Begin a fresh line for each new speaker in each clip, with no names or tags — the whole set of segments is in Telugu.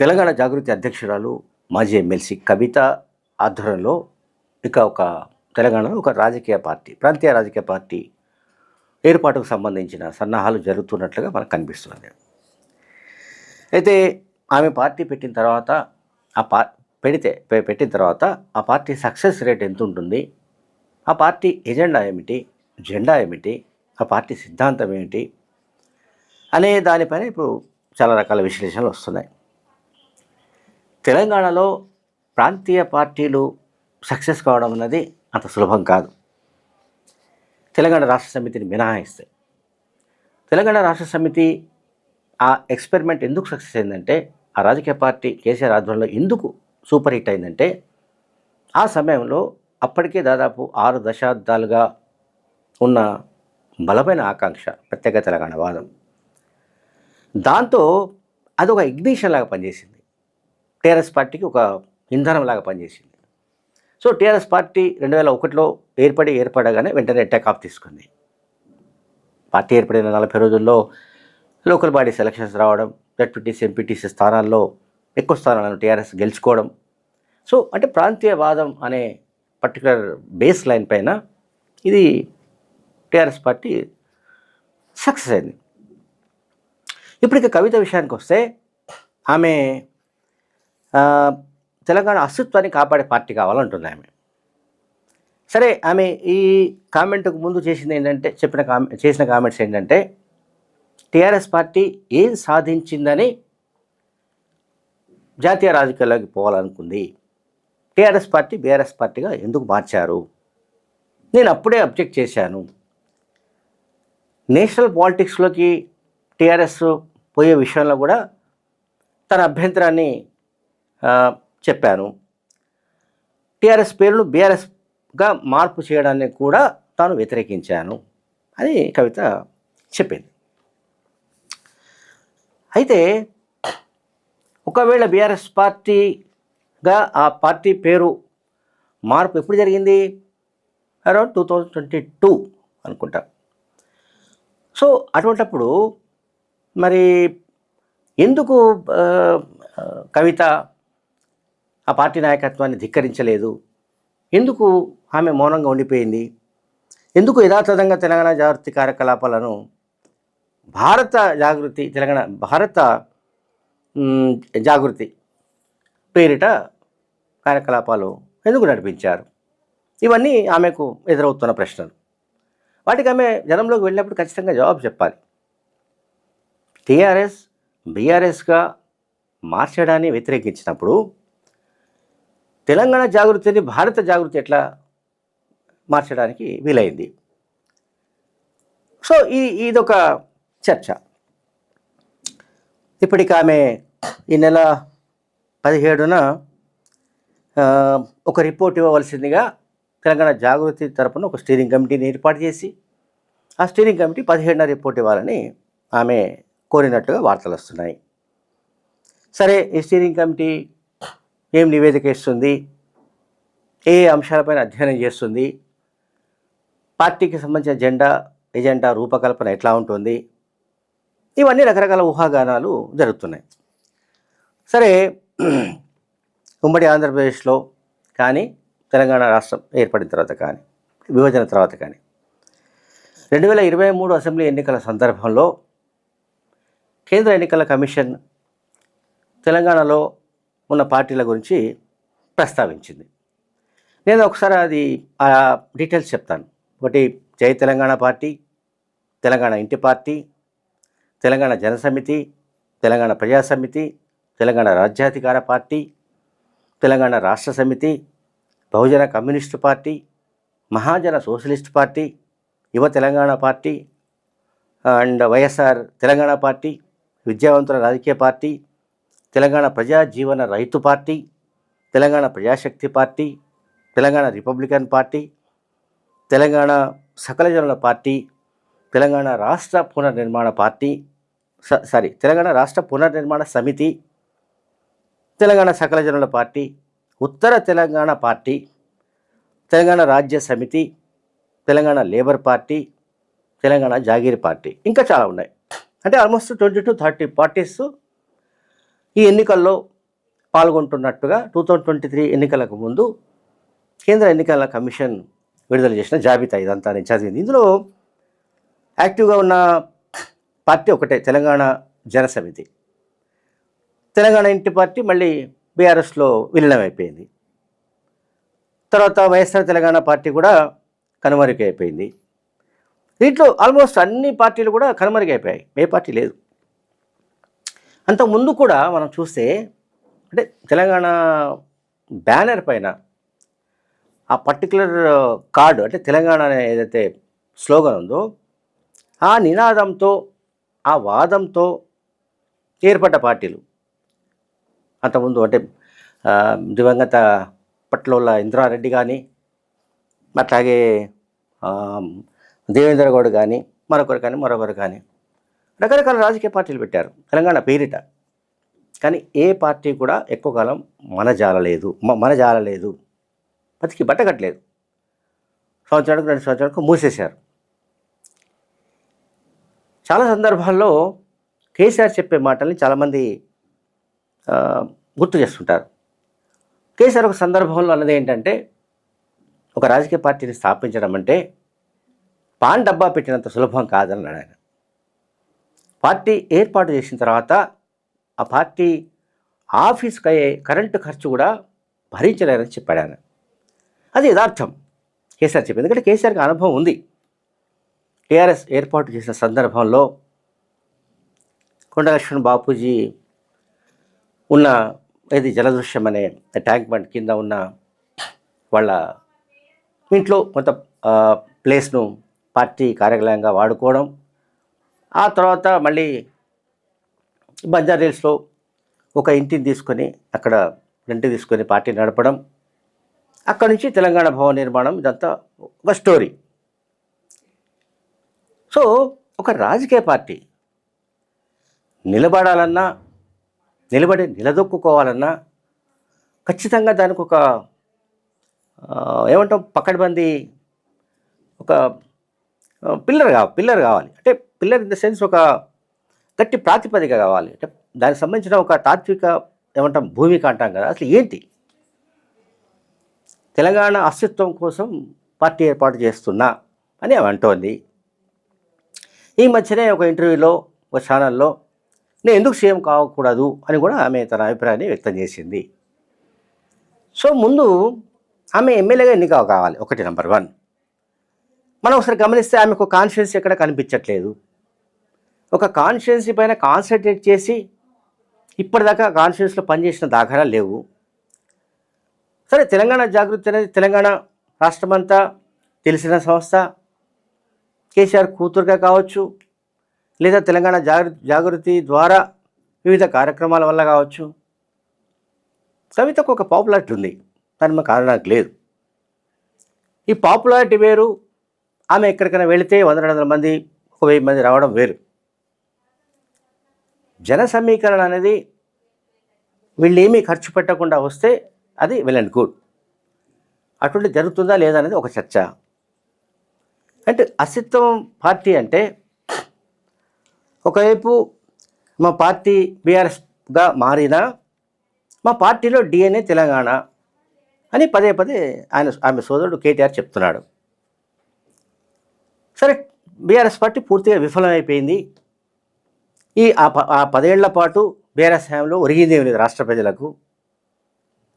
తెలంగాణ జాగృతి అధ్యక్షురాలు మాజీ ఎమ్మెల్సీ కవిత ఆధ్వర్యంలో ఇక ఒక తెలంగాణలో ఒక రాజకీయ పార్టీ ప్రాంతీయ రాజకీయ పార్టీ ఏర్పాటుకు సంబంధించిన సన్నాహాలు జరుగుతున్నట్లుగా మనకు కనిపిస్తుంది. అయితే ఆమె పార్టీ పెట్టిన తర్వాత ఆ పా పెడితే పెట్టిన తర్వాత ఆ పార్టీ సక్సెస్ రేట్ ఎంత ఉంటుంది? ఆ పార్టీ ఎజెండా ఏమిటి? జెండా ఏమిటి? ఆ పార్టీ సిద్ధాంతం ఏమిటి? అనే దానిపైన ఇప్పుడు చాలా రకాల విశ్లేషణలు వస్తున్నాయి. తెలంగాణలో ప్రాంతీయ పార్టీలు సక్సెస్ కావడం అన్నది అంత సులభం కాదు. తెలంగాణ రాష్ట్ర సమితిని మినహాయిస్తే. తెలంగాణ రాష్ట్ర సమితి ఆ ఎక్స్పెరిమెంట్ ఎందుకు సక్సెస్ అయిందంటే ఆ రాజకీయ పార్టీ కేసీఆర్ ఆధ్వర్యంలో ఎందుకు సూపర్ హిట్ అయిందంటే ఆ సమయంలో అప్పటికే దాదాపు ఆరు దశాబ్దాలుగా ఉన్న బలమైన ఆకాంక్ష ప్రత్యేక తెలంగాణ వాదం. దాంతో అది ఒక ఇగ్నిషన్ లాగా పనిచేసింది. టీఆర్ఎస్ పార్టీకి ఒక ఇంధనంలాగా పనిచేసింది. సో టీఆర్ఎస్ పార్టీ రెండు వేల ఒకటిలో ఏర్పడి ఏర్పడగానే వెంటనే అటాక్ ఆఫ్ తీసుకుంది. పార్టీ ఏర్పడిన నలభై రోజుల్లో లోకల్ బాడీ సెలక్షన్స్ రావడం జడ్పీటీసీ ఎంపీటీసీ స్థానాల్లో ఎక్కువ స్థానాలను టీఆర్ఎస్ గెలుచుకోవడం. సో అంటే ప్రాంతీయవాదం అనే పర్టికులర్ బేస్ లైన్ పైన ఇది టీఆర్ఎస్ పార్టీ సక్సెస్ అయింది. ఇప్పుడు ఇక కవిత విషయానికి వస్తే ఆమె తెలంగాణ అస్తిత్వాన్ని కాపాడే పార్టీ కావాలంటుంది ఆమె. సరే ఆమె ఈ కామెంట్కు ముందు చేసింది ఏంటంటే చెప్పిన కామె చేసిన కామెంట్స్ ఏంటంటే టీఆర్ఎస్ పార్టీ ఏం సాధించిందని జాతీయ రాజకీయాల్లోకి పోవాలనుకుంది. టీఆర్ఎస్ పార్టీ బీఆర్ఎస్ పార్టీగా ఎందుకు మార్చారు? నేను అప్పుడే అబ్జెక్ట్ చేశాను. నేషనల్ పాలిటిక్స్లోకి టీఆర్ఎస్ పోయే విషయంలో కూడా తన అభ్యంతరాన్ని చెప్పాను. టీఆర్ఎస్ పేరును బీఆర్ఎస్గా మార్పు చేయడాన్ని కూడా తాను వ్యతిరేకించాను. అని కవిత చెప్పింది. అయితే ఒకవేళ బీఆర్ఎస్ పార్టీగా ఆ పార్టీ పేరు మార్పు ఎప్పుడు జరిగింది? Around two thousand twenty two అనుకుంటా. సో అటువంటప్పుడు మరి ఎందుకు కవిత ఆ పార్టీ నాయకత్వాన్ని ధిక్కరించలేదు. ఎందుకు ఆమె మౌనంగా ఉండిపోయింది? ఎందుకు యథాతథంగా తెలంగాణ జాగృతి కార్యకలాపాలను భారత జాగృతి తెలంగాణ భారత జాగృతి పేరిట కార్యకలాపాలు ఎందుకు నడిపించారు? ఇవన్నీ ఆమెకు ఎదురవుతున్న ప్రశ్నలు. వాటికి ఆమె జనంలోకి వెళ్ళినప్పుడు ఖచ్చితంగా జవాబు చెప్పాలి. టీఆర్ఎస్ బీఆర్ఎస్గా మార్చడాన్ని వ్యతిరేకించినప్పుడు తెలంగాణ జాగృతిని భారత జాగృతి ఎట్లా మార్చడానికి వీలైంది? సో ఈ ఇదొక చర్చ. ఇప్పటికి ఆమె ఈ నెల పదిహేడున ఒక రిపోర్ట్ ఇవ్వవలసిందిగా తెలంగాణ జాగృతి తరపున ఒక స్టీరింగ్ కమిటీని ఏర్పాటు చేసి ఆ స్టీరింగ్ కమిటీ పదిహేడున రిపోర్ట్ ఇవ్వాలని ఆమె కోరినట్టుగా వార్తలు వస్తున్నాయి సరే ఈ స్టీరింగ్ కమిటీ ఏం నివేదిక ఇస్తుంది? ఏ అంశాలపైన అధ్యయనం చేస్తుంది? పార్టీకి సంబంధించిన జెండా ఎజెండా రూపకల్పన ఎట్లా ఉంటుంది? ఇవన్నీ రకరకాల ఊహాగానాలు జరుగుతున్నాయి. సరే ఉమ్మడి ఆంధ్రప్రదేశ్లో కానీ తెలంగాణ రాష్ట్రం ఏర్పడిన తర్వాత కానీ విభజన తర్వాత కానీ రెండు వేల ఇరవై మూడు అసెంబ్లీ ఎన్నికల సందర్భంలో కేంద్ర ఎన్నికల కమిషన్ తెలంగాణలో ఉన్న పార్టీల గురించి ప్రస్తావించింది. నేను ఒకసారి అది ఆ డీటెయిల్స్ చెప్తాను. ఒకటి జై తెలంగాణ పార్టీ తెలంగాణ ఇంటి పార్టీ తెలంగాణ జనసమితి తెలంగాణ ప్రజాసమితి తెలంగాణ రాజ్యాధికార పార్టీ తెలంగాణ రాష్ట్ర సమితి బహుజన కమ్యూనిస్టు పార్టీ మహాజన సోషలిస్ట్ పార్టీ యువ Telangana party and YSR Telangana party విద్యావంతుల రాజకీయ పార్టీ తెలంగాణ ప్రజా జీవన రైతు party Telangana Prajasakti party Telangana republican party Telangana సకల జనుల పార్టీ తెలంగాణ రాష్ట్ర పునర్నిర్మాణ పార్టీ స- సారీ తెలంగాణ రాష్ట్ర పునర్నిర్మాణ సమితి తెలంగాణ సకల జనుల పార్టీ ఉత్తర తెలంగాణ పార్టీ తెలంగాణ రాజ్య సమితి Telangana labour party Telangana jagir party. ఇంకా చాలా ఉన్నాయి. అంటే almost twenty to thirty parties ఈ ఎన్నికల్లో పాల్గొంటున్నట్టుగా టూ థౌజండ్ ట్వంటీ త్రీ ఎన్నికలకు ముందు కేంద్ర ఎన్నికల కమిషన్ విడుదల చేసిన జాబితా ఇదంతా నేను చదివింది. ఇందులో యాక్టివ్గా ఉన్న పార్టీ ఒకటే తెలంగాణ జనసమితి. తెలంగాణ ఇంటి పార్టీ మళ్ళీ బీఆర్ఎస్లో విలీనం అయిపోయింది తర్వాత వైఎస్ఆర్ తెలంగాణ పార్టీ కూడా కనుమరుగైపోయింది. దీంట్లో ఆల్మోస్ట్ అన్ని పార్టీలు కూడా కనుమరుగైపోయాయి. ఏ పార్టీ లేదు. అంత ముందు కూడా మనం చూస్తే అంటే తెలంగాణ బ్యానర్ పైన ఆ పర్టికులర్ కార్డు అంటే తెలంగాణ అనే ఏదైతే స్లోగన్ ఉందో ఆ నినాదంతో ఆ వాదంతో ఏర్పడ్డ పార్టీలు. అంతకుముందు అంటే దివంగత పట్లోళ్ళ ఇంద్రారెడ్డి కానీ అట్లాగే దేవేంద్రగౌడ్ దేవేంద్ర గౌడ్ కానీ మరొకరు కానీ మరొకరు కానీ రకరకాల రాజకీయ పార్టీలు పెట్టారు తెలంగాణ పేరిట. కానీ ఏ పార్టీ కూడా ఎక్కువ కాలం మన జాలలేదు మన జాలలేదు. బతికి బట్టకట్టలేదు సంవత్సరానికి రెండు సంవత్సరాలకు మూసేశారు. చాలా సందర్భాల్లో కేసీఆర్ చెప్పే మాటల్ని చాలామంది గుర్తు చేస్తుంటారు. కేసీఆర్ ఒక సందర్భంలో అన్నది ఏంటంటే ఒక రాజకీయ పార్టీని స్థాపించడం అంటే పాన్ డబ్బా పెట్టినంత సులభం కాదని ఆయన. పార్టీ ఏర్పాటు చేసిన తర్వాత ఆ పార్టీ ఆఫీస్కి అయ్యే కరెంటు ఖర్చు కూడా భరించలేరని చెప్పాడు ఆయన అది యథార్థం. కేసీఆర్ చెప్పింది ఎందుకంటే కేసీఆర్కి అనుభవం ఉంది. టీఆర్ఎస్ ఏర్పాటు చేసిన సందర్భంలో కొండలక్ష్మణ్ బాపూజీ ఉన్న ఇది జలదృశ్యం అనే ట్యాంక్ బండ్ కింద ఉన్న వాళ్ళ ఇంట్లో కొంత ప్లేస్ను పార్టీ కార్యాలయంగా వాడుకోవడం ఆ తర్వాత మళ్ళీ బంజారా హిల్స్లో ఒక ఇంటిని తీసుకొని అక్కడ రెంట్ తీసుకొని పార్టీ నడపడం. అక్కడి నుంచి తెలంగాణ భవన నిర్మాణం ఇదంతా ఒక స్టోరీ. సో ఒక రాజకీయ పార్టీ నిలబడాలన్నా నిలబడి నిలదొక్కుకోవాలన్నా ఖచ్చితంగా దానికి ఒక ఆ, ఏమంటాం పక్కడబంది ఒక పిల్లర్ కావాలి పిల్లర్ కావాలి. అంటే పిల్లర్ ఇన్ ద సెన్స్ ఒక గట్టి ప్రాతిపదిక కావాలి. అంటే దానికి సంబంధించిన ఒక తాత్విక ఏమంటాం భూమిక అంటాం కదా అసలు ఏంటి? తెలంగాణ అస్తిత్వం కోసం పార్టీ ఏర్పాటు చేస్తున్నా అని ఆమె అంటోంది. ఈ మధ్యనే ఒక ఇంటర్వ్యూలో ఒక ఛానల్లో నేను ఎందుకు సీఎం కావకూడదు అని కూడా ఆమె తన అభిప్రాయాన్ని వ్యక్తం చేసింది. సో ముందు ఆమె ఎమ్మెల్యేగా ఎన్నిక కావాలి ఒకటి నెంబర్ వన్. మనం ఒకసారి గమనిస్తే ఆమెకు కాన్ఫిడెన్స్ ఎక్కడ కనిపించట్లేదు. ఒక కాన్షియన్సీ పైన కాన్సన్ట్రేట్ చేసి ఇప్పటిదాకా కాన్షియన్స్లో పనిచేసిన దాఖలాలు లేవు. సరే తెలంగాణ జాగృతి అనేది తెలంగాణ రాష్ట్రమంతా తెలిసిన సంస్థ. కేసీఆర్ కూతురుగా కావచ్చు లేదా తెలంగాణ జాగృతి జాగృతి ద్వారా వివిధ కార్యక్రమాల వల్ల కావచ్చు. కవితకు ఒక పాపులారిటీ ఉంది. దాని మా కారణానికి లేదు. ఈ పాపులారిటీ వేరు. ఆమె ఎక్కడికైనా వెళితే వంద రెండు వందల మంది ఒక వెయ్యి మంది రావడం వేరు. జన సమీకరణ అనేది వీళ్ళు ఏమీ ఖర్చు పెట్టకుండా వస్తే అది వెల్ అండ్ గుడ్. అటువంటి జరుగుతుందా లేదా అనేది ఒక చర్చ. అంటే అస్తిత్వం పార్టీ అంటే ఒకవైపు మా పార్టీ బీఆర్ఎస్గా మారినా మా పార్టీలో డిఎన్ఏ తెలంగాణ అని పదే పదే ఆయన ఆమె సోదరుడు కేటీఆర్ చెప్తున్నాడు. సరే బీఆర్ఎస్ పార్టీ పూర్తిగా విఫలమైపోయింది. ఈ ఆ ప ఆ పదేళ్ళ పాటు బీఆర్ఎస్ హయాంలో ఒరిగిందేమి లేదు రాష్ట్ర ప్రజలకు.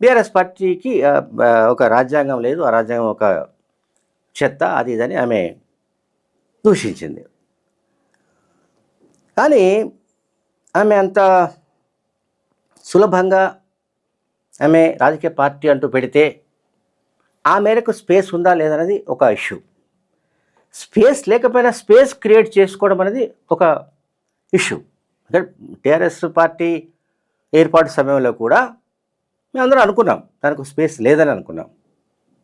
బీఆర్ఎస్ పార్టీకి ఒక రాజ్యాంగం లేదు ఆ రాజ్యాంగం ఒక చెత్త అది ఇదని ఆమె దూషించింది. కానీ ఆమె అంత సులభంగా ఆమె రాజకీయ పార్టీ అంటూ పెడితే ఆ మేరకు స్పేస్ ఉందా లేదనేది ఒక ఇష్యూ. స్పేస్ లేకపోయినా స్పేస్ క్రియేట్ చేసుకోవడం అనేది ఒక ఇష్యూ. అంటే టీఆర్ఎస్ పార్టీ ఏర్పాటు సమయంలో కూడా మేమందరం అనుకున్నాం. దానికి స్పేస్ లేదని అనుకున్నాం.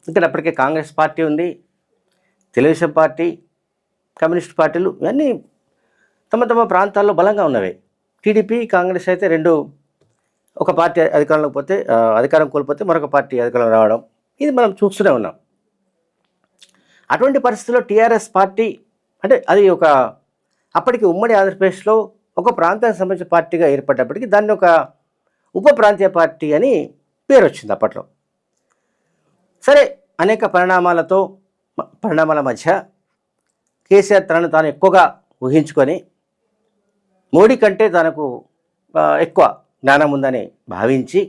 ఇక్కడ అప్పటికే కాంగ్రెస్ పార్టీ ఉంది తెలుగుదేశం పార్టీ కమ్యూనిస్ట్ పార్టీలు ఇవన్నీ తమ తమ ప్రాంతాల్లో బలంగా ఉన్నవి. టీడీపీ కాంగ్రెస్ అయితే రెండు ఒక పార్టీ అధికారంలోకి పోతే అధికారం కోల్పోతే మరొక పార్టీ అధికారం రావడం. ఇది మనం చూస్తూనే ఉన్నాం. అటువంటి పరిస్థితుల్లో టీఆర్ఎస్ పార్టీ అంటే అది ఒక అప్పటికి ఉమ్మడి ఆంధ్రప్రదేశ్లో ఒక ప్రాంతానికి సంబంధించిన పార్టీగా ఏర్పడ్డప్పటికీ దాన్ని ఒక ఉప ప్రాంతీయ పార్టీ అని పేరు వచ్చింది అప్పట్లో. సరే అనేక పరిణామాలతో పరిణామాల మధ్య కేసీఆర్ తనను తాను ఎక్కువగా ఊహించుకొని మోడీ కంటే తనకు ఎక్కువ జ్ఞానం ఉందని భావించి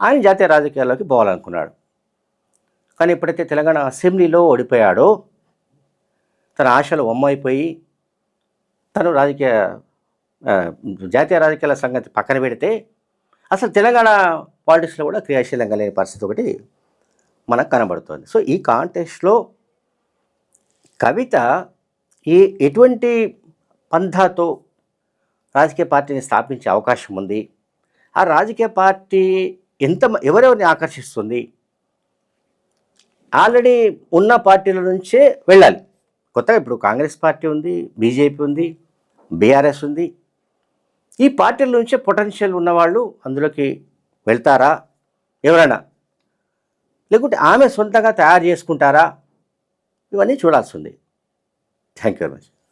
ఆయన జాతీయ రాజకీయాల్లోకి పోవాలనుకున్నాడు. కానీ ఎప్పుడైతే తెలంగాణ అసెంబ్లీలో ఓడిపోయాడో తన ఆశలు ఒమ్మైపోయి తను రాజకీయ జాతీయ రాజకీయాల సంగతి పక్కన పెడితే అసలు తెలంగాణ పాలిటిక్స్లో కూడా క్రియాశీలంగా లేని పరిస్థితి ఒకటి మనకు కనబడుతుంది. సో ఈ కాంటెస్ట్లో కవిత ఈ ఎటువంటి పంథాతో రాజకీయ పార్టీని స్థాపించే అవకాశం ఉంది? ఆ రాజకీయ పార్టీ ఎంత ఎవరెవరిని ఆకర్షిస్తుంది? ఆల్రెడీ ఉన్న పార్టీల నుంచే వెళ్ళాలి. కొత్తగా ఇప్పుడు కాంగ్రెస్ పార్టీ ఉంది బీజేపీ ఉంది బీఆర్ఎస్ ఉంది. ఈ పార్టీల నుంచే పొటెన్షియల్ ఉన్నవాళ్ళు అందులోకి వెళ్తారా? ఎవరైనా? లేకుంటే ఆమె సొంతంగా తయారు చేసుకుంటారా? ఇవన్నీ చూడాల్సి ఉంది. Thank you very much.